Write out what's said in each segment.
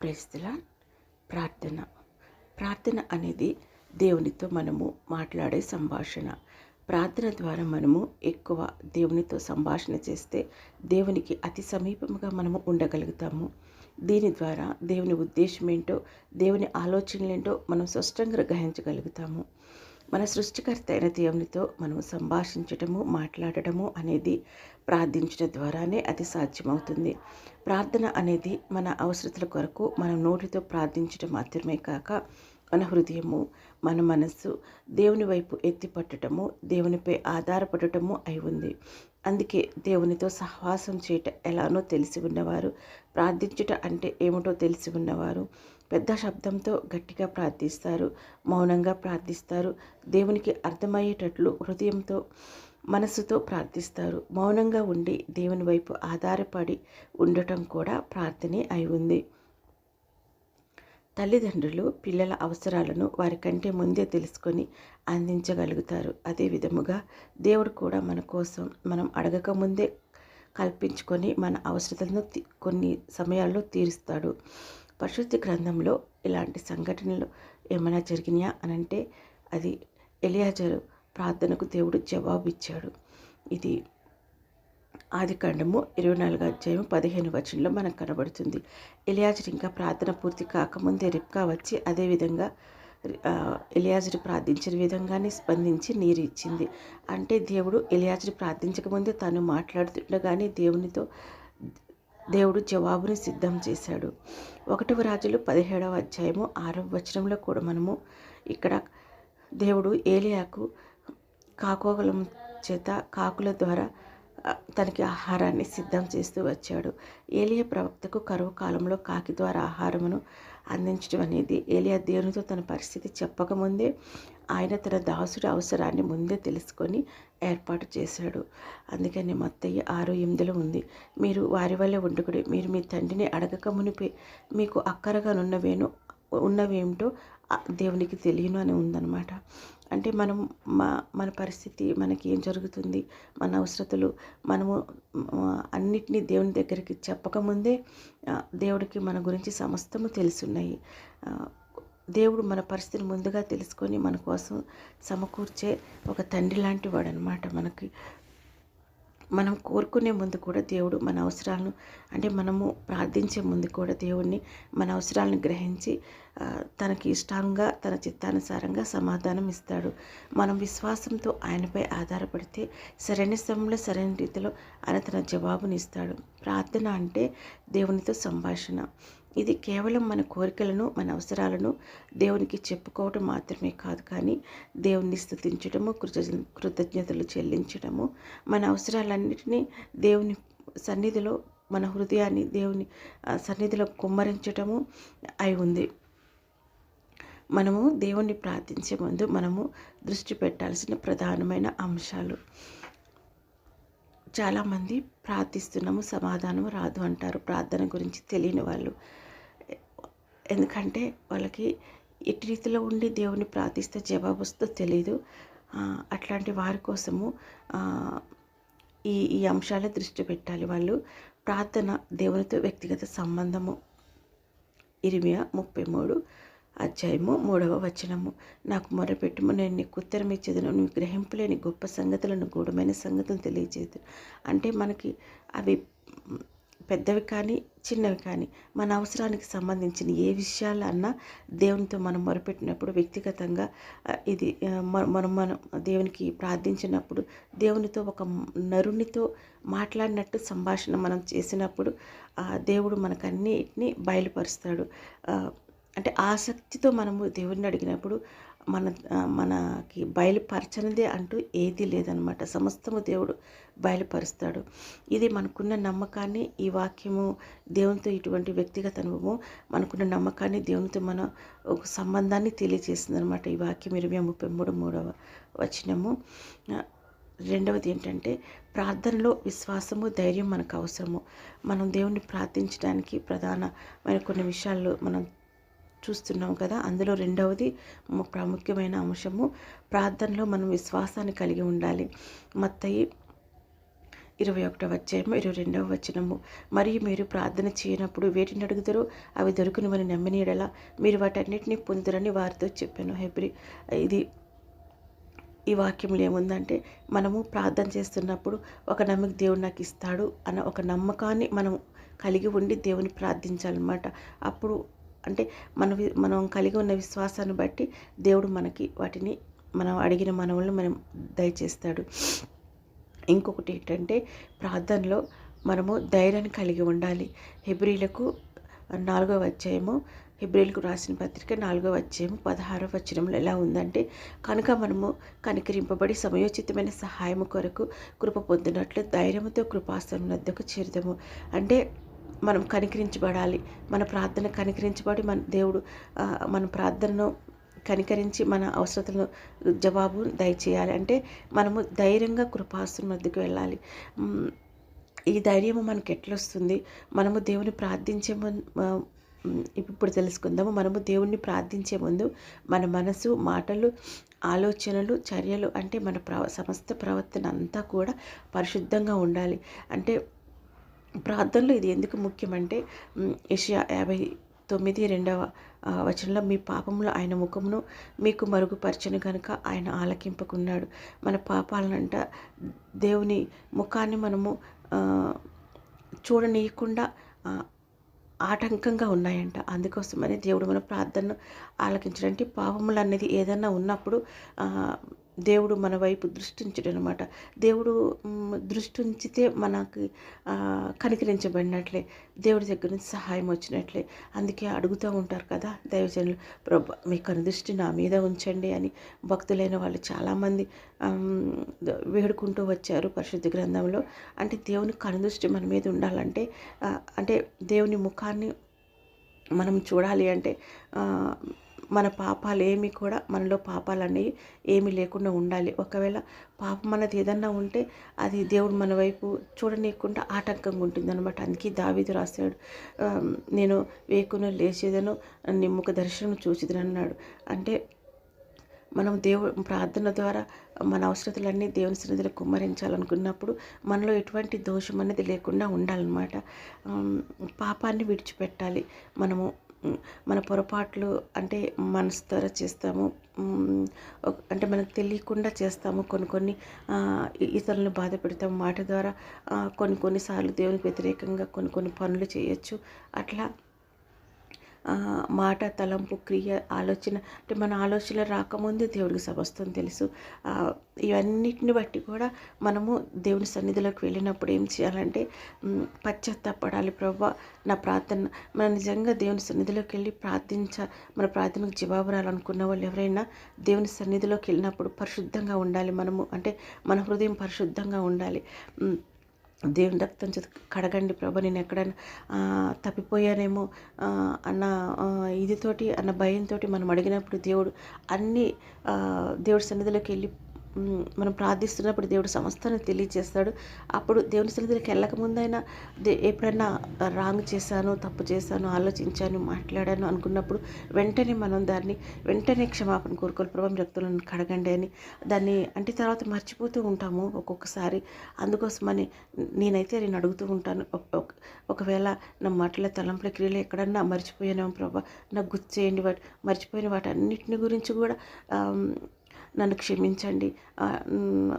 ప్రేస్తల ప్రార్థన. ప్రార్థన అనేది దేవునితో మనము మాట్లాడే సంభాషణ. ప్రార్థన ద్వారా మనము ఎక్కువ దేవునితో సంభాషణ చేస్తే దేవునికి అతి సమీపముగా మనము ఉండగలుగుతాము. దీని ద్వారా దేవుని ఉద్దేశం ఏంటో దేవుని ఆలోచనలు ఏంటో మనం స్పష్టంగా గ్రహించగలుగుతాము. మన సృష్టికర్త అయిన దేవునితో మనం సంభాషించటము మాట్లాడటము అనేది ప్రార్థించడం ద్వారానే అది సాధ్యమవుతుంది. ప్రార్థన అనేది మన అవసరతల కొరకు మనం నోటితో ప్రార్థించడం మాత్రమే కాక మన హృదయము మన మనస్సు దేవుని వైపు ఎత్తిపట్టడము దేవునిపై ఆధారపడటము అయి ఉంది. అందుకే దేవునితో సహవాసం చేయట ఎలానో తెలిసి ఉన్నవారు ప్రార్థించుట అంటే ఏమిటో తెలిసి ఉన్నవారు పెద్ద శబ్దంతో గట్టిగా ప్రార్థిస్తారు మౌనంగా ప్రార్థిస్తారు దేవునికి అర్థమయ్యేటట్లు హృదయంతో మనసుతో ప్రార్థిస్తారు. మౌనంగా ఉండి దేవుని వైపు ఆధారపడి ఉండటం కూడా ప్రార్థనే అయి ఉంది. తల్లిదండ్రులు పిల్లల అవసరాలను వారి కంటే ముందే తెలుసుకొని అందించగలుగుతారు. అదే విధముగా దేవుడు కూడా మన కోసం మనం అడగక ముందే కల్పించుకొని మన అవసరతలను కొన్ని సమయాల్లో తీరుస్తాడు. పరిశుద్ధ గ్రంథంలో ఇలాంటి సంఘటనలు ఏమైనా జరిగినాయా అని అంటే అది ఎలియాజరు ప్రార్థనకు దేవుడు జవాబు ఇచ్చాడు ఇది ఆది కాండము ఇరవై నాలుగు అధ్యాయం పదిహేను వచనంలో మనకు కనబడుతుంది. ఎలియాజర్ ఇంకా ప్రార్థన పూర్తి కాకముందే రిప్కా వచ్చి అదేవిధంగా ఎలియాజరు ప్రార్థించిన విధంగానే స్పందించి నీరు ఇచ్చింది. అంటే దేవుడు ఎలియాజరు ప్రార్థించకముందే తాను మాట్లాడుతుండగానే దేవునితో దేవుడు జవాబుని సిద్ధం చేశాడు. ఒకటవ రాజులు పదిహేడవ అధ్యాయము ఆరవ వచనంలో కూడా మనము ఇక్కడ దేవుడు ఏలియాకు కాకోగలం చేత కాకుల ద్వారా తనకి ఆహారాన్ని సిద్ధం చేస్తూ వచ్చాడు. ఏలియా ప్రవక్తకు కరువు కాలంలో కాకి ద్వారా ఆహారమును అందించడం అనేది ఏలియా దేవునితో తన పరిస్థితి చెప్పకముందే ఆయన తన దాసుడి అవసరాన్ని ముందే తెలుసుకొని ఏర్పాటు చేశాడు. అందుకని మత్తయ్య ఆరు ఎనిమిదిలో ఉంది. మీరు వారి వల్లే వండుకుడి మీరు మీ తండ్రిని అడగక మునిపే మీకు అక్కరగా ఉన్నవేను ఉన్నవేమిటో దేవునికి తెలియను అని ఉందన్నమాట. అంటే మనం మా మన పరిస్థితి మనకి ఏం జరుగుతుంది మన అవసరతలు మనము అన్నిటినీ దేవుని దగ్గరికి చెప్పకముందే దేవుడికి మన గురించి సమస్తము తెలుసున్నాయి. దేవుడు మన పరిస్థితిని ముందుగా తెలుసుకొని మన కోసం సమకూర్చే ఒక తండ్రి లాంటి వాడు అనమాట మనకి. మనం కోరుకునే ముందు కూడా దేవుడు మన అవసరాలను అంటే మనము ప్రార్థించే ముందు కూడా దేవుడిని మన అవసరాలను గ్రహించి తనకి ఇష్టంగా తన చిత్తానుసారంగా సమాధానం ఇస్తాడు. మనం విశ్వాసంతో ఆయనపై ఆధారపడితే సరైన సమయంలో సరైన రీతిలో ఆయన తన జవాబుని ఇస్తాడు. ప్రార్థన అంటే దేవునితో సంభాషణ. ఇది కేవలం మన కోరికలను మన అవసరాలను దేవునికి చెప్పుకోవటం మాత్రమే కాదు కానీ దేవుణ్ణి స్థుతించడము కృత కృతజ్ఞతలు చెల్లించడము మన అవసరాలన్నిటినీ దేవుని సన్నిధిలో మన హృదయాన్ని దేవుని సన్నిధిలో కుమ్మరించటము అయి ఉంది. మనము దేవుణ్ణి ప్రార్థించే ముందు మనము దృష్టి పెట్టాల్సిన ప్రధానమైన అంశాలు. చాలామంది ప్రార్థిస్తున్నాము సమాధానం రాదు అంటారు. ప్రార్థన గురించి తెలియని వాళ్ళు. ఎందుకంటే వాళ్ళకి ఎట్టి రీతిలో ఉండి దేవుని ప్రార్థిస్తే జవాబు వస్తుందో తెలీదు. అట్లాంటి వారి కోసము ఈ ఈ అంశాల దృష్టి పెట్టాలి వాళ్ళు. ప్రార్థన దేవునితో వ్యక్తిగత సంబంధము. ఇరిమియా ముప్పై మూడు అధ్యాయము మూడవ వచనము. నాకు మొరపెట్టుము నేను నీకు ఉత్తరం ఇచ్చేదను నువ్వు గ్రహింపులేని గొప్ప సంగతులను గూఢమైన సంగతులను తెలియజేయదు అంటే మనకి అవి పెద్దవి కానీ చిన్నవి కానీ మన అవసరానికి సంబంధించిన ఏ విషయాలు అన్నా దేవునితో మనం మొరపెట్టినప్పుడు వ్యక్తిగతంగా ఇది మనం మనం దేవునికి ప్రార్థించినప్పుడు దేవునితో ఒక నరునితో మాట్లాడినట్టు సంభాషణ మనం చేసినప్పుడు దేవుడు మనకు అన్నిటినీ బయలుపరుస్తాడు అంటే ఆసక్తితో మనము దేవుడిని అడిగినప్పుడు మన మనకి బయలుపరచనిదే అంటూ ఏదీ లేదనమాట సమస్తము దేవుడు బయలుపరుస్తాడు. ఇది మనకున్న నమ్మకాన్ని ఈ వాక్యము దేవునితో ఇటువంటి వ్యక్తిగత అనుభవము మనకున్న నమ్మకాన్ని దేవునితో మన ఒక సంబంధాన్ని తెలియజేస్తుంది అనమాట ఈ వాక్యం ఇరవై ముప్పై మూడు మూడవ వచనము. రెండవది ఏంటంటే ప్రార్థనలో విశ్వాసము ధైర్యం మనకు అవసరము. మనం దేవుణ్ణి ప్రార్థించడానికి ప్రధానమైన కొన్ని విషయాల్లో మనం చూస్తున్నాం కదా. అందులో రెండవది ప్రాముఖ్యమైన అంశము ప్రార్థనలో మనం విశ్వాసాన్ని కలిగి ఉండాలి. మత్తయి ఇరవై ఒకటవ అధ్యాయము ఇరవై రెండవ వచనము. మరియు మీరు ప్రార్థన చేయనప్పుడు వేటిని అడుగుతారో అవి దొరుకునివని నమ్మినీడలా మీరు వాటన్నిటిని పొందురని వారితో చెప్పాను. హెబ్రి ఇది ఈ వాక్యంలో ఏముందంటే మనము ప్రార్థన చేస్తున్నప్పుడు ఒక నమ్మక దేవుడు నాకు ఇస్తాడు అన్న ఒక నమ్మకాన్ని మనం కలిగి ఉండి దేవుని ప్రార్థించాలన్నమాట. అప్పుడు అంటే మన వి- మనం కలిగి ఉన్న విశ్వాసాన్ని బట్టి దేవుడు మనకి వాటిని మనం అడిగిన మనవులను మనం దయచేస్తాడు. ఇంకొకటి ఏంటంటే ప్రార్థనలో మనము ధైర్యాన్ని కలిగి ఉండాలి. హెబ్రిలకు నాలుగవ అధ్యాయము హెబ్రిలకు రాసిన పత్రిక నాలుగో అధ్యాయం పదహారో వచనంలో ఎలా ఉందంటే కనుక మనము కనికరింపబడి సమయోచితమైన సహాయము కొరకు కృప పొందినట్లు ధైర్యంతో కృపాసనం వద్దకు చేరుదాము. అంటే మనం కనికరించబడాలి. మన ప్రార్థన కనికరించబడి మన దేవుడు మన ప్రార్థనను కనికరించి మన అవసరతలను జవాబు దయచేయాలి. అంటే మనము ధైర్యంగా కృపాస్తుని వద్దకు వెళ్ళాలి. ఈ ధైర్యము మనకి ఎట్లా వస్తుంది మనము దేవుని ప్రార్థించే ముందు ఇప్పుడు తెలుసుకుందాము. మనము దేవుణ్ణి ప్రార్థించే ముందు మన మనసు మాటలు ఆలోచనలు చర్యలు అంటే మన ప్ర సమస్త ప్రవర్తన అంతా కూడా పరిశుద్ధంగా ఉండాలి. అంటే ప్రార్థనలో ఇది ఎందుకు ముఖ్యమంటే ఏషియా యాభై తొమ్మిది రెండవ వచనంలో మీ పాపంలో ఆయన ముఖమును మీకు మరుగుపరచను కనుక ఆయన ఆలకింపకున్నాడు. మన పాపాలనంట దేవుని ముఖాన్ని మనము చూడనీయకుండా ఆటంకంగా ఉన్నాయంట. అందుకోసమని దేవుడు మన ప్రార్థనను ఆలకించడంటే పాపములు అనేది ఏదన్నా ఉన్నప్పుడు దేవుడు మన వైపు దృష్టి ఉంచడం అనమాట దేవుడు దృష్టి ఉంచితే మనకి కనికరించబడినట్లే దేవుడి దగ్గర నుంచి సహాయం వచ్చినట్లే. అందుకే అడుగుతూ ఉంటారు కదా దైవజనులు ప్రభు మీ కనుదృష్టి నా మీద ఉంచండి అని. భక్తులైన వాళ్ళు చాలామంది వేడుకుంటూ వచ్చారు పరిశుద్ధ గ్రంథంలో. అంటే దేవుని కనుదృష్టి మన మీద ఉండాలంటే అంటే దేవుని ముఖాన్ని మనం చూడాలి అంటే మన పాపాలు ఏమి కూడా మనలో పాపాలు అనేవి ఏమీ లేకుండా ఉండాలి. ఒకవేళ పాపం మనది ఏదన్నా ఉంటే అది దేవుడు మన వైపు చూడనీయకుండా ఆటంకంగా ఉంటుంది అనమాట అందుకే దావీదు రాశాడు నేను వేకును లేచేదను నీ ముఖ దర్శనం చూసిదని అన్నాడు అంటే మనం దేవుడు ప్రార్థన ద్వారా మన అవసరతలన్నీ దేవుని సన్నిధిలో కుమ్మరించాలనుకున్నప్పుడు మనలో ఎటువంటి దోషం అనేది లేకుండా ఉండాలన్నమాట. పాపాన్ని విడిచిపెట్టాలి. మనము మన పొరపాట్లు అంటే మనసు ద్వారా చేస్తాము. అంటే మనకు తెలియకుండా చేస్తాము. కొన్ని కొన్ని ఇతరులను బాధ పెడతాము. మాట ద్వారా కొన్ని కొన్నిసార్లు దేవునికి వ్యతిరేకంగా కొన్ని కొన్ని పనులు చేయొచ్చు. అట్లా మాట తలంపు క్రియ ఆలోచన అంటే మన ఆలోచన రాకముందే దేవుడికి సమస్తం తెలుసు. ఇవన్నిటిని బట్టి కూడా మనము దేవుని సన్నిధిలోకి వెళ్ళినప్పుడు ఏం చేయాలంటే పశ్చాత్తాపడాలి. ప్రభావ నా ప్రార్థన మన నిజంగా దేవుని సన్నిధిలోకి వెళ్ళి ప్రార్థించ మన ప్రార్థనకు జవాబు రావాలనుకున్న వాళ్ళు ఎవరైనా దేవుని సన్నిధిలోకి వెళ్ళినప్పుడు పరిశుద్ధంగా ఉండాలి మనము. అంటే మన హృదయం పరిశుద్ధంగా ఉండాలి. దేవుని రక్తం చేత కడగండి ప్రభా నేను ఎక్కడైనా తప్పిపోయానేమో అన్న ఇదితోటి అన్న భయంతో మనం అడిగినప్పుడు దేవుడు అన్ని దేవుడి సన్నిధిలోకి వెళ్ళి మనం ప్రార్థిస్తున్నప్పుడు దేవుడు సమస్తాన్ని తెలియజేస్తాడు అప్పుడు దేవుని సన్నిధిలోకి వెళ్ళకముందైనా దే ఎప్పుడైనా రాంగ్ చేశాను తప్పు చేశాను ఆలోచించాను మాట్లాడాను అనుకున్నప్పుడు వెంటనే మనం దాన్ని వెంటనే క్షమాపణ కోరుకోవాలి. ప్రభావం రక్తులను కడగండి అని. దాన్ని అంటే తర్వాత మర్చిపోతూ ఉంటాము ఒక్కొక్కసారి. అందుకోసమని నేనైతే నేను అడుగుతూ ఉంటాను. ఒకవేళ నా మాటల తలంపుల క్రియలు ఎక్కడన్నా మర్చిపోయానేమో ప్రభా నాకు గుర్తు చేయండి వాటి మర్చిపోయిన వాటి అన్నిటిని గురించి కూడా నన్ను క్షమించండి.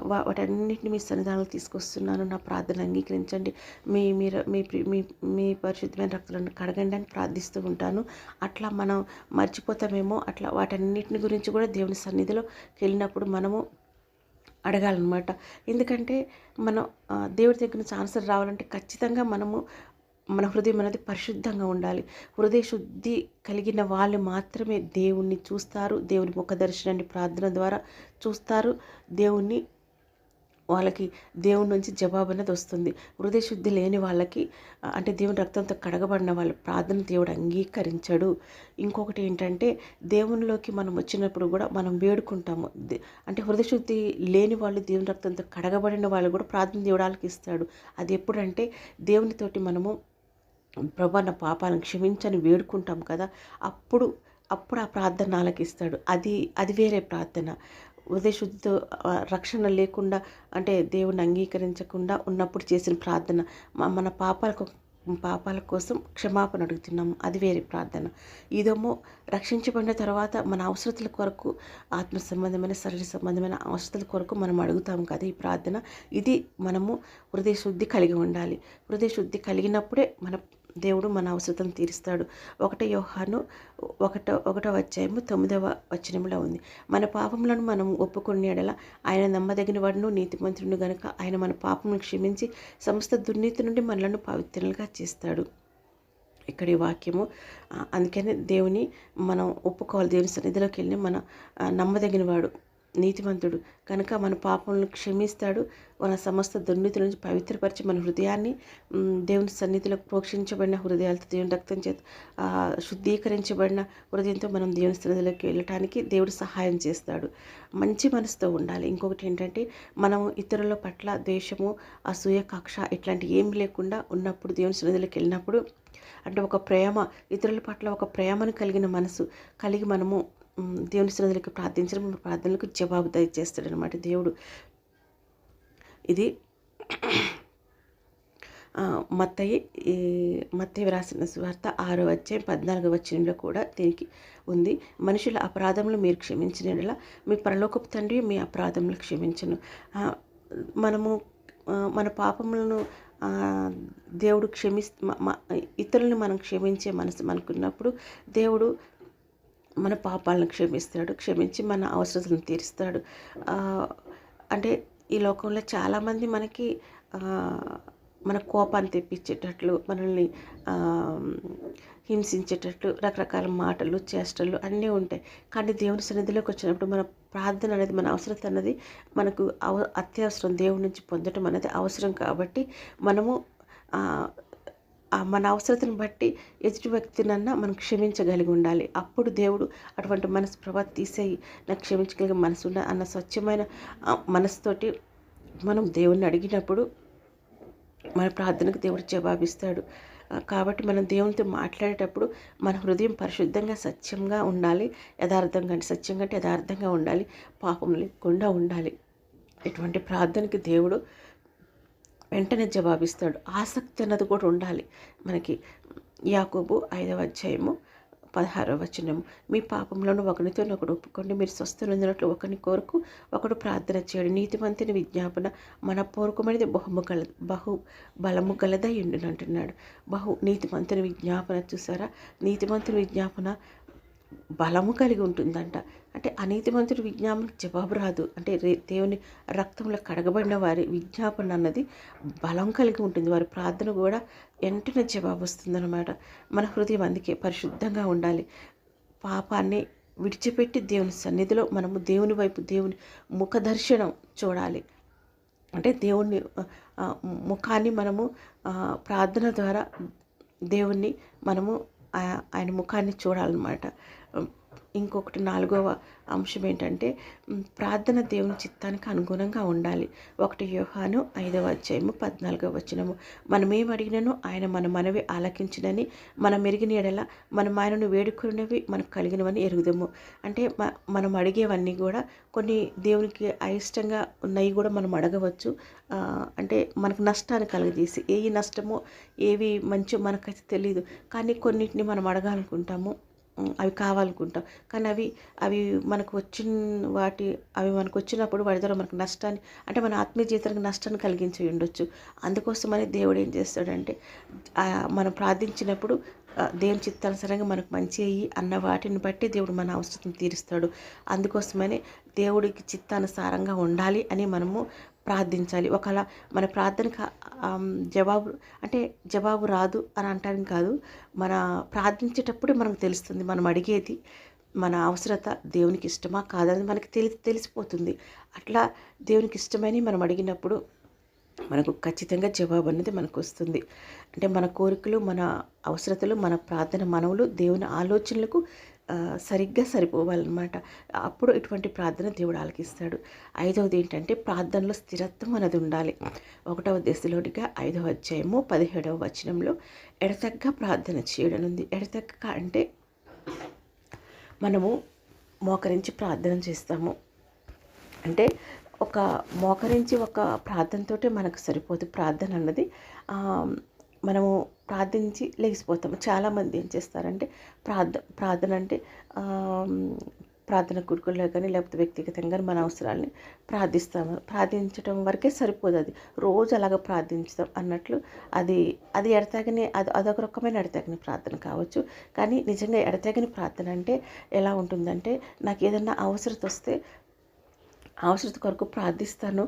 వా- వాటన్నిటిని మీ సన్నిధానాలు తీసుకొస్తున్నాను. నా ప్రార్థన అంగీకరించండి. మీ మీరు మీ మీ మీ పరిశుద్ధమైన రక్తులను కడగండి అని ప్రార్థిస్తూ ఉంటాను. అట్లా మనం మర్చిపోతామేమో అట్లా వాటన్నిటిని గురించి కూడా దేవుని సన్నిధిలో వెళ్ళినప్పుడు మనము అడగాలన్నమాట. ఎందుకంటే మనం దేవుడి దగ్గర నుంచి ఆన్సర్ రావాలంటే ఖచ్చితంగా మనము మన హృదయం అనేది పరిశుద్ధంగా ఉండాలి. హృదయ శుద్ధి కలిగిన వాళ్ళు మాత్రమే దేవుణ్ణి చూస్తారు. దేవుని ముఖ దర్శనాన్ని ప్రార్థన ద్వారా చూస్తారు. దేవుణ్ణి వాళ్ళకి దేవుని నుంచి జవాబు అనేది వస్తుంది. హృదయ శుద్ధి లేని వాళ్ళకి అంటే దేవుని రక్తంతో కడగబడిన వాళ్ళ ప్రార్థన దేవుడు అంగీకరించడు. ఇంకొకటి ఏంటంటే దేవునిలోకి మనం వచ్చినప్పుడు కూడా మనం వేడుకుంటాము. దే- అంటే హృదయ శుద్ధి లేని వాళ్ళు దేవుని రక్తంతో కడగబడిన వాళ్ళు కూడా ప్రార్థన దేవుడు ఇస్తాడు అది ఎప్పుడంటే దేవునితోటి మనము ప్రభా నా పాపాలను క్షమించని వేడుకుంటాం కదా. అప్పుడు అప్పుడు ఆ ప్రార్థన ఆలకిస్తాడు అది అది వేరే ప్రార్థన. ఉదయశుద్ధితో రక్షణ లేకుండా అంటే దేవుని అంగీకరించకుండా ఉన్నప్పుడు చేసిన ప్రార్థన. మన పాపాలకు పాపాల కోసం క్షమాపణ అడుగుతున్నాము. అది వేరే ప్రార్థన. ఇదేమో రక్షించబడిన తర్వాత మన అవసరతల కొరకు ఆత్మ సంబంధమైన శరీర సంబంధమైన అవసరతల కొరకు మనం అడుగుతాము కదా ఈ ప్రార్థన. ఇది మనము హృదయ శుద్ధి కలిగి ఉండాలి. హృదయ శుద్ధి కలిగినప్పుడే మన దేవుడు మన అవసరం తీరుస్తాడు. ఒకట యోహాను ఒకట ఒకటో అధ్యాయము తొమ్మిదవ వచనంలో ఉంది. మన పాపములను మనం ఒప్పుకునేడలా ఆయన నమ్మదగిన వాడును నీతిమంతుడు గనుక ఆయన మన పాపమును క్షమించి సమస్త దుర్నీతి నుండి మనలను పవిత్రులుగా చేస్తాడు. ఇక్కడ ఈ వాక్యము అందుకనే అందుకని దేవుని మనం ఒప్పుకోవాలి. దేవుని సన్నిధిలోకి వెళ్ళి మన నమ్మదగిన వాడు నీతిమంతుడు. కనుక మన పాపములను క్షమిస్తాడు. మన సమస్త దుర్నీతుల నుంచి పవిత్రపరిచి మన హృదయాన్ని దేవుని సన్నిధిలో ప్రోక్షించబడిన హృదయాలతో దేవుని రక్తం చేత శుద్ధీకరించబడిన హృదయంతో మనం దేవుని సన్నిధిలోకి వెళ్ళటానికి దేవుడు సహాయం చేస్తాడు. మంచి మనసుతో ఉండాలి. ఇంకొకటి ఏంటంటే మనం ఇతరుల పట్ల ద్వేషము అసూయ కక్ష ఇట్లాంటి ఏమి లేకుండా ఉన్నప్పుడు దేవుని సన్నిధిలోకి వెళ్ళినప్పుడు అంటే ఒక ప్రేమ ఇతరుల పట్ల ఒక ప్రేమను కలిగిన మనసు కలిగి మనము దేవుని సన్నిధిలోకి ప్రార్థించడం మన ప్రార్థనలకు జవాబు దయచేస్తాడనమాట దేవుడు. ఇది మత్తయ్య మత్తయి మత్తయి వ్రాసిన సువార్త ఆరో అధ్యాయం పద్నాలుగో వచనంలో కూడా దీనికి ఉంది. మనుషుల అపరాధములు మీరు క్షమించిన మీ పరలోకపు తండ్రి మీ అపరాధములు క్షమించను. మనము మన పాపములను దేవుడు క్షమిస్ ఇతరులను మనం క్షమించే మనసు మనకున్నప్పుడు దేవుడు మన పాపాలను క్షమిస్తాడు క్షమించి మన అవసరాలను తీరుస్తాడు అంటే ఈ లోకంలో చాలామంది మనకి మన కోపాన్ని తెప్పించేటట్లు మనల్ని హింసించేటట్లు రకరకాల మాటలు చేష్టలు అన్నీ ఉంటాయి. కానీ దేవుని సన్నిధిలోకి వచ్చినప్పుడు మన ప్రార్థన అనేది మన అవసరత అన్నది మనకు అవ అత్యవసరం. దేవుడి నుంచి పొందడం అనేది అవసరం కాబట్టి మనము మన అవసరతను బట్టి ఎదుటి వ్యక్తినన్నా మనం క్షమించగలిగి ఉండాలి. అప్పుడు దేవుడు అటువంటి మనసు ప్రభా తీసేయి. నాకు క్షమించగలిగే మనసు ఉన్న అన్న స్వచ్ఛమైన మనసుతోటి మనం దేవుణ్ణి అడిగినప్పుడు మన ప్రార్థనకు దేవుడు జవాబిస్తాడు. కాబట్టి మనం దేవునితో మాట్లాడేటప్పుడు మన హృదయం పరిశుద్ధంగా సత్యంగా ఉండాలి. యథార్థంగా అంటే సత్యంగా అంటే యథార్థంగా ఉండాలి. పాపం లేకుండా ఉండాలి. ఇటువంటి ప్రార్థనకి దేవుడు వెంటనే జవాబిస్తాడు. ఆసక్తి అన్నది కూడా ఉండాలి. మనకి యాకోబు ఐదవ అధ్యాయము పదహారవ వచనము. మీ పాపములను ఒకరితోనొకడు ఒప్పుకోండి. మీరు స్వస్థనందినట్లు ఒకరిని కోరుకు ఒకడు ప్రార్థన చేయడు. నీతిమంతుని విజ్ఞాపన మన పూర్వకమైనది బహుము గల బహు బలము గలదై ఉండునంటున్నాడు బహు నీతిమంతుని విజ్ఞాపన చూసారా? నీతిమంతుని విజ్ఞాపన బలము కలిగి ఉంటుందంట. అంటే అనీతిమంతుడి విజ్ఞాపనకు జవాబు రాదు. అంటే దేవుని రక్తంలో కడగబడిన వారి విజ్ఞాపన అన్నది బలం కలిగి ఉంటుంది. వారి ప్రార్థన కూడా వెంటనే జవాబు వస్తుందన్నమాట. మన హృదయం అందుకే పరిశుద్ధంగా ఉండాలి. పాపాన్ని విడిచిపెట్టి దేవుని సన్నిధిలో మనము దేవుని వైపు దేవుని ముఖ దర్శనం చూడాలి. అంటే దేవుణ్ణి ముఖాన్ని మనము ప్రార్థన ద్వారా దేవుణ్ణి మనము ఆయన ముఖాన్ని చూడాలన్నమాట. ఇంకొకటి నాలుగవ అంశం ఏంటంటే ప్రార్థన దేవుని చిత్తానికి అనుగుణంగా ఉండాలి. ఒకటి యోహాను ఐదవ అధ్యాయము పద్నాలుగవ వచనము. మనం ఏం అడిగినను ఆయన మన మనవి ఆలకించినని మనం మెరిగిన ఎడల మనం ఆయనను వేడుకున్నవి మనకు కలిగినవని ఎరుగుదాము. అంటే మ- మనం అడిగేవన్నీ కూడా కొన్ని దేవునికి అయిష్టంగా ఉన్నవి కూడా మనం అడగవచ్చు. అంటే మనకు నష్టాన్ని కలుగజేసి ఏ నష్టమో ఏవి మంచో మనకైతే తెలియదు కానీ కొన్నిటిని మనం అడగాలనుకుంటాము. అవి కావాలనుకుంటాం. కానీ అవి అవి మనకు వచ్చిన వాటి అవి మనకు వచ్చినప్పుడు వాటి ద్వారా మనకు నష్టాన్ని అంటే మన ఆత్మీయ జీవితానికి నష్టాన్ని కలిగించి ఉండొచ్చు. అందుకోసమని దేవుడు ఏం చేస్తాడంటే మనం ప్రార్థించినప్పుడు దేవుని చిత్తానుసారంగా మనకు మంచి అయ్యి అన్న వాటిని బట్టి దేవుడు మన అవసరం తీరుస్తాడు. అందుకోసమని దేవుడికి చిత్తానుసారంగా ఉండాలి అని మనము ప్రార్థించాలి. ఒకవేళ మన ప్రార్థనకు జవాబు అంటే జవాబు రాదు అని అంటానికి కాదు. మన ప్రార్థించేటప్పుడు మనకు తెలుస్తుంది మనం అడిగేది మన అవసరత దేవునికి ఇష్టమా కాదని మనకి తెలి తెలిసిపోతుంది. అట్లా దేవునికి ఇష్టమని మనం అడిగినప్పుడు మనకు ఖచ్చితంగా జవాబు అనేది మనకు వస్తుంది. అంటే మన కోరికలు మన అవసరతలు మన ప్రార్థన మనవులు దేవుని ఆలోచనలకు సరిగ్గా సరిపోవాలన్నమాట. అప్పుడు ఇటువంటి ప్రార్థన దేవుడు ఆలకిస్తాడు. ఐదవది ఏంటంటే ప్రార్థనలో స్థిరత్వం అనేది ఉండాలి. ఒకటవ దశలోనిగా ఐదవ అధ్యాయము పదిహేడవ వచనంలో ఎడతెక్క ప్రార్థన చేయడం ఉంది ఎడతెక్క అంటే మనము మోకరించి ప్రార్థన చేస్తాము. అంటే ఒక మోకరించి ఒక ప్రార్థనతోటే మనకు సరిపోదు ప్రార్థన అన్నది. మనము ప్రార్థించి లేచిపోతాము. చాలామంది ఏం చేస్తారంటే ప్రార్థ ప్రార్థన అంటే ప్రార్థన కురుకుల్లో కానీ లేకపోతే వ్యక్తిగతంగా మన అవసరాలని ప్రార్థిస్తాము. ప్రార్థించడం వరకే సరిపోదు అది. రోజు అలాగ ప్రార్థించడం అన్నట్లు అది అది ఎడతగని అది అదొక రకమైన ఎడతగని ప్రార్థన కావచ్చు. కానీ నిజంగా ఎడతగని ప్రార్థన అంటే ఎలా ఉంటుందంటే నాకు ఏదన్నా అవసరత వస్తే అవసరత కొరకు ప్రార్థిస్తాను.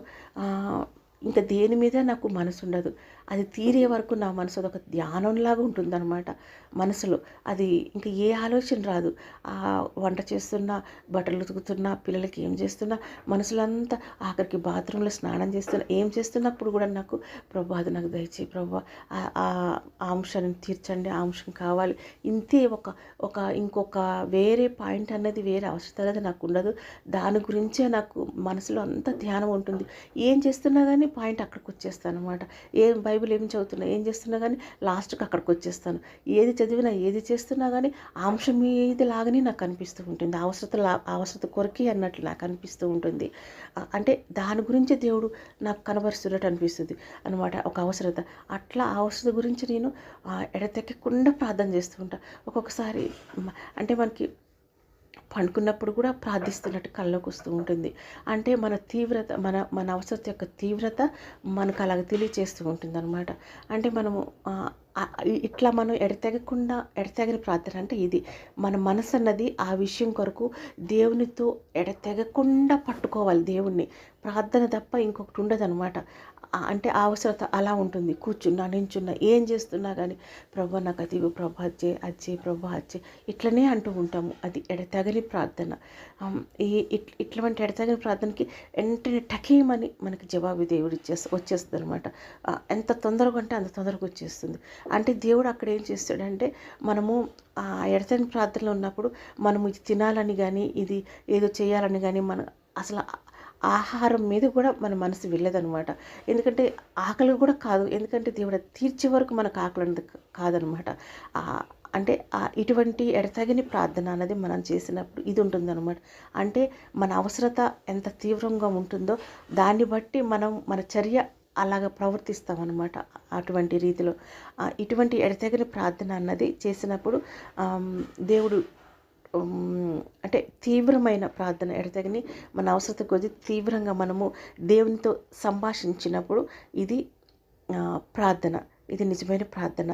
ఇంకా దేని మీద నాకు మనసు ఉండదు. అది తీరే వరకు నా మనసు అదొక ధ్యానంలాగా ఉంటుందన్నమాట. మనసులో అది ఇంకా ఏ ఆలోచన రాదు. ఆ వంట చేస్తున్నా బట్టలు ఉతుకుతున్నా పిల్లలకి ఏం చేస్తున్నా మనసులంతా ఆఖరికి బాత్రూంలో స్నానం చేస్తున్నా ఏం చేస్తున్నప్పుడు కూడా నాకు ప్రభా అది నాకు దయచేయి ప్రభా ఆ- అంశాన్ని తీర్చండి ఆ అంశం కావాలి. ఇంతే ఒక ఒక ఇంకొక వేరే పాయింట్ అనేది వేరే అవసరం అనేది నాకు ఉండదు. దాని గురించే నాకు మనసులో అంత ధ్యానం ఉంటుంది. ఏం చేస్తున్నా కానీ పాయింట్ అక్కడికి వచ్చేస్తాను అనమాట ఏం బైబిల్ ఏం చదువుతున్నా ఏం చేస్తున్నా కానీ లాస్ట్కి అక్కడికి వచ్చేస్తాను. ఏది చదివినా ఏది చేస్తున్నా కానీ ఆ అంశం మీద లాగానే నాకు అనిపిస్తూ ఉంటుంది. అవసరత లా అవసరత కొరకే అన్నట్లు నాకు అనిపిస్తూ ఉంటుంది. అంటే దాని గురించి దేవుడు నాకు కనబరుస్తున్నట్టు అనిపిస్తుంది అనమాట ఒక అవసరత. అట్లా అవసరత గురించి నేను ఎడతెక్కకుండా ప్రార్థన చేస్తూ ఉంటాను ఒక్కొక్కసారి అంటే మనకి పండుకున్నప్పుడు కూడా ప్రార్థిస్తున్నట్టు కళ్ళలోకి వస్తూ ఉంటుంది. అంటే మన తీవ్రత మన మన అవసరత యొక్క తీవ్రత మనకు అలాగ తెలియచేస్తూ ఉంటుంది అనమాట అంటే మనము ఇట్లా మనం ఎడతెగకుండా ఎడతెగని ప్రార్థన అంటే ఇది. మన మనసు అన్నది ఆ విషయం కొరకు దేవునితో ఎడతెగకుండా పట్టుకోవాలి దేవుణ్ణి. ప్రార్థన తప్ప ఇంకొకటి ఉండదు అనమాట అంటే అవసరత అలా ఉంటుంది. కూర్చున్నా నించున్నా ఏం చేస్తున్నా కానీ ప్రభు నాకు అది ప్రభు అచ్చే అచ్చే ప్రభు అచ్చే ఇట్లనే అంటూ ఉంటాము. అది ఎడతగని ప్రార్థన. ఈ ఇట్- ఇట్లాంటి ప్రార్థనకి వెంటనే టకీమని మనకి జవాబు దేవుడు ఇచ్చేస్త వచ్చేస్తుంది అనమాట ఎంత తొందరగా అంటే అంత తొందరగా వచ్చేస్తుంది. అంటే దేవుడు అక్కడ ఏం చేస్తాడంటే మనము ఆ ఎడతెగని ప్రార్థనలో ఉన్నప్పుడు మనము ఇది తినాలని కానీ ఇది ఏదో చేయాలని కానీ మన అసలు ఆహారం మీద కూడా మన మనసు వెళ్ళదనమాట. ఎందుకంటే ఆకలి కూడా కాదు. ఎందుకంటే దేవుడు తీర్చే వరకు మనకు ఆకలి అనేది కాదనమాట. అంటే ఇటువంటి ఎడతగిని ప్రార్థన అనేది మనం చేసినప్పుడు ఇది ఉంటుందన్నమాట. అంటే మన అవసరత ఎంత తీవ్రంగా ఉంటుందో దాన్ని బట్టి మనం మన చర్య అలాగ ప్రవర్తిస్తామన్నమాట అటువంటి రీతిలో. ఇటువంటి ఎడతెగని ప్రార్థన అన్నది చేసినప్పుడు దేవుడు అంటే తీవ్రమైన ప్రార్థన ఎడతగని మన అవసరత కొద్ది తీవ్రంగా మనము దేవునితో సంభాషించినప్పుడు ఇది ప్రార్థన. ఇది నిజమైన ప్రార్థన.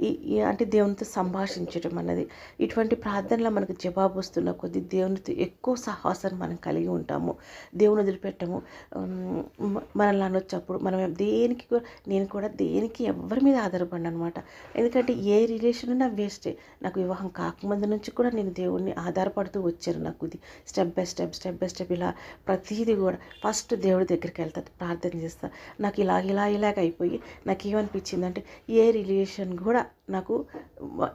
ఈ అంటే దేవునితో సంభాషించడం అన్నది. ఇటువంటి ప్రార్థనలు మనకు జవాబు వస్తున్న కొద్ది దేవునితో ఎక్కువ సహాసాన్ని మనం కలిగి ఉంటాము. దేవుని వదిలిపెట్టము. మనల్ని అనొచ్చప్పుడు మనం దేనికి కూడా నేను కూడా దేనికి ఎవరి మీద ఆధారపడిన అనమాట ఎందుకంటే ఏ రిలేషన్ ఉన్నా వేస్టే. నాకు వివాహం కాకముందు నుంచి కూడా నేను దేవుణ్ణి ఆధారపడుతూ వచ్చాను నాకు ఇది. Step by step step by step ఇలా ప్రతిదీ కూడా. ఫస్ట్ దేవుడి దగ్గరికి వెళ్తాను ప్రార్థన చేస్తా. నాకు ఇలా ఇలా ఇలాగ అయిపోయి నాకు వచ్చిందంటే ఏ రిలేషన్ కూడా నాకు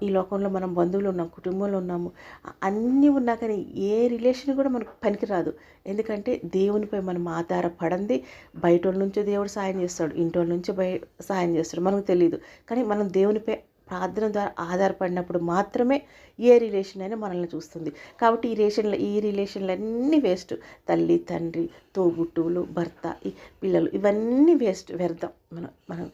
ఈ లోకంలో మనం బంధువులు ఉన్నాం కుటుంబంలో ఉన్నాము అన్నీ ఉన్నా కానీ ఏ రిలేషన్ కూడా మనకు పనికిరాదు. ఎందుకంటే దేవునిపై మనం ఆధారపడంది బయట నుంచి దేవుడు సాయం చేస్తాడు ఇంటి వాళ్ళ నుంచి బయ సాయం చేస్తాడు. మనకు తెలియదు కానీ మనం దేవునిపై ప్రార్థన ద్వారా ఆధారపడినప్పుడు మాత్రమే ఏ రిలేషన్ అయినా మనల్ని చూస్తుంది. కాబట్టి ఈ రిలేషన్లు ఈ రిలేషన్లు అన్నీ వేస్ట్. తల్లి తండ్రి తోబుట్టువులు భర్త ఈ పిల్లలు ఇవన్నీ వేస్ట్. వ్యర్థం. మనం మనం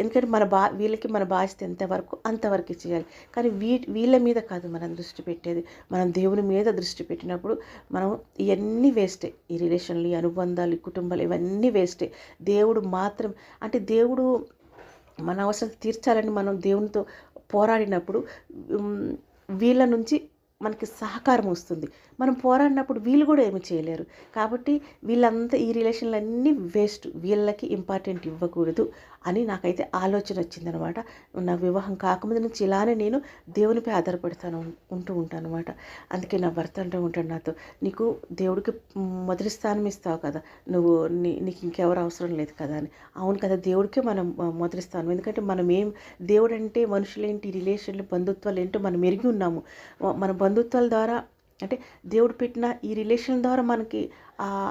ఎందుకంటే మన బా వీళ్ళకి మన బాధ్యత ఎంతవరకు అంతవరకు చేయాలి కానీ వీ వీళ్ళ మీద కాదు మనం దృష్టి పెట్టేది. మనం దేవుని మీద దృష్టి పెట్టినప్పుడు మనం ఇవన్నీ వేస్టే. ఈ రిలేషన్లు ఈ అనుబంధాలు ఈ కుటుంబాలు ఇవన్నీ వేస్టే. దేవుడు మాత్రం అంటే దేవుడు మన అవసరం తీర్చాలని మనం దేవునితో పోరాడినప్పుడు వీళ్ళ నుంచి మనకి సహకారం వస్తుంది. మనం పోరాడినప్పుడు వీళ్ళు కూడా ఏమి చేయలేరు. కాబట్టి వీళ్ళంతా ఈ రిలేషన్లన్నీ వేస్ట్. వీళ్ళకి ఇంపార్టెంట్ ఇవ్వకూడదు. అని నాకైతే ఆలోచన వచ్చిందనమాట. నా వివాహం కాకముందు నుంచి ఇలానే నేను దేవునిపై ఆధారపడతాను ఉంటూ ఉంటాను అనమాట అందుకే నా భర్త అంటే ఉంటాడు నాతో నీకు దేవుడికి మొదటి స్థానం ఇస్తావు కదా నువ్వు నీ నీకు ఇంకెవరు అవసరం లేదు కదా అని. అవును కదా దేవుడికే మనం మొదటి స్థానం. ఎందుకంటే మనం ఏం దేవుడు అంటే మనుషులేంటి రిలేషన్లు బంధుత్వాలు ఏంటో మనం ఎరిగి ఉన్నాము. మన బంధుత్వాల ద్వారా అంటే దేవుడు పెట్టిన ఈ రిలేషన్ ద్వారా మనకి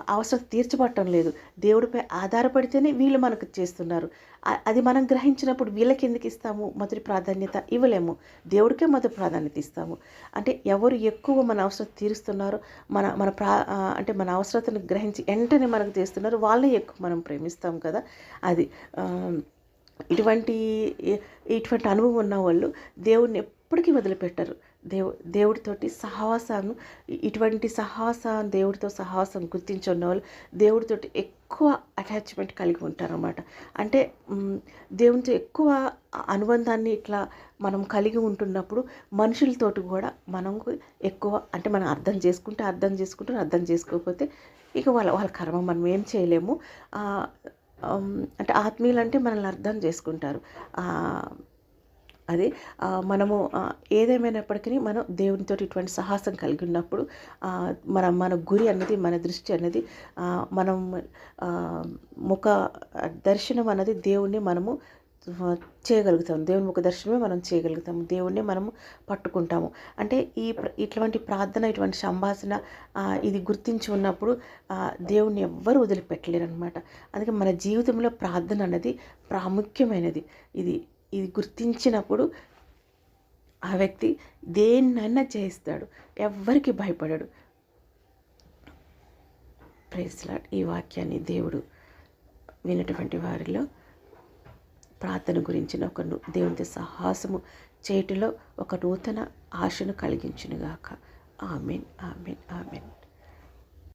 అవసరం తీర్చబట్టడం లేదు. దేవుడిపై ఆధారపడితేనే వీళ్ళు మనకు చేస్తున్నారు. అది మనం గ్రహించినప్పుడు వీళ్ళకి ఎందుకు ఇస్తాము? మొదటి ప్రాధాన్యత ఇవ్వలేము. దేవుడికే మొదటి ప్రాధాన్యత ఇస్తాము. అంటే ఎవరు ఎక్కువ మన అవసరం తీరుస్తున్నారో మన మన ప్రా అంటే మన అవసరతను గ్రహించి వెంటనే మనకు చేస్తున్నారు వాళ్ళని ఎక్కువ మనం ప్రేమిస్తాం కదా. అది ఇటువంటి ఇటువంటి అనుభవం ఉన్న వాళ్ళు దేవుణ్ణి ఎప్పటికీ వదిలిపెట్టరు. దేవు దేవుడితోటి సహవాసాన్ని ఇటువంటి సహవాసం దేవుడితో సహవాసం గుర్తించున్న వాళ్ళు దేవుడితోటి ఎక్కువ అటాచ్మెంట్ కలిగి ఉంటారన్నమాట. అంటే దేవునితో ఎక్కువ అనుబంధాన్ని ఇట్లా మనం కలిగి ఉంటున్నప్పుడు మనుషులతోటి కూడా మనం ఎక్కువ అంటే మనం అర్థం చేసుకుంటే అర్థం చేసుకుంటే అర్థం చేసుకోకపోతే ఇక వాళ్ళ వాళ్ళ కర్మ మనం ఏం చేయలేము. అంటే ఆత్మీయులు అంటే మనల్ని అర్థం చేసుకుంటారు. అది మనము ఏదేమైనప్పటికీ మనం దేవునితో ఇటువంటి సాహసం కలిగి ఉన్నప్పుడు మన మన గురి అన్నది మన దృష్టి అన్నది మనం ముఖ దర్శనం అన్నది దేవుణ్ణి మనము చేయగలుగుతాం దేవుని ముఖ దర్శనమే మనం చేయగలుగుతాము. దేవుణ్ణి మనము పట్టుకుంటాము. అంటే ఈ ఇటువంటి ప్రార్థన ఇటువంటి సంభాషణ ఇది గుర్తించి ఉన్నప్పుడు దేవుణ్ణి ఎవ్వరు వదిలిపెట్టలేరు అనమాట అందుకే మన జీవితంలో ప్రార్థన అన్నది ప్రాముఖ్యమైనది. ఇది ఇది గుర్తించినప్పుడు ఆ వ్యక్తి దేన్నైనా చేయిస్తాడు. ఎవ్వరికి భయపడడు. ప్రేస్లాడ్ ఈ వాక్యాన్ని దేవుడు వినటువంటి వారిలో ప్రార్థన గురించిన ఒక దేవునితో సాహసము చేయటిలో ఒక నూతన ఆశను కలిగించునుగాక. Amen amen amen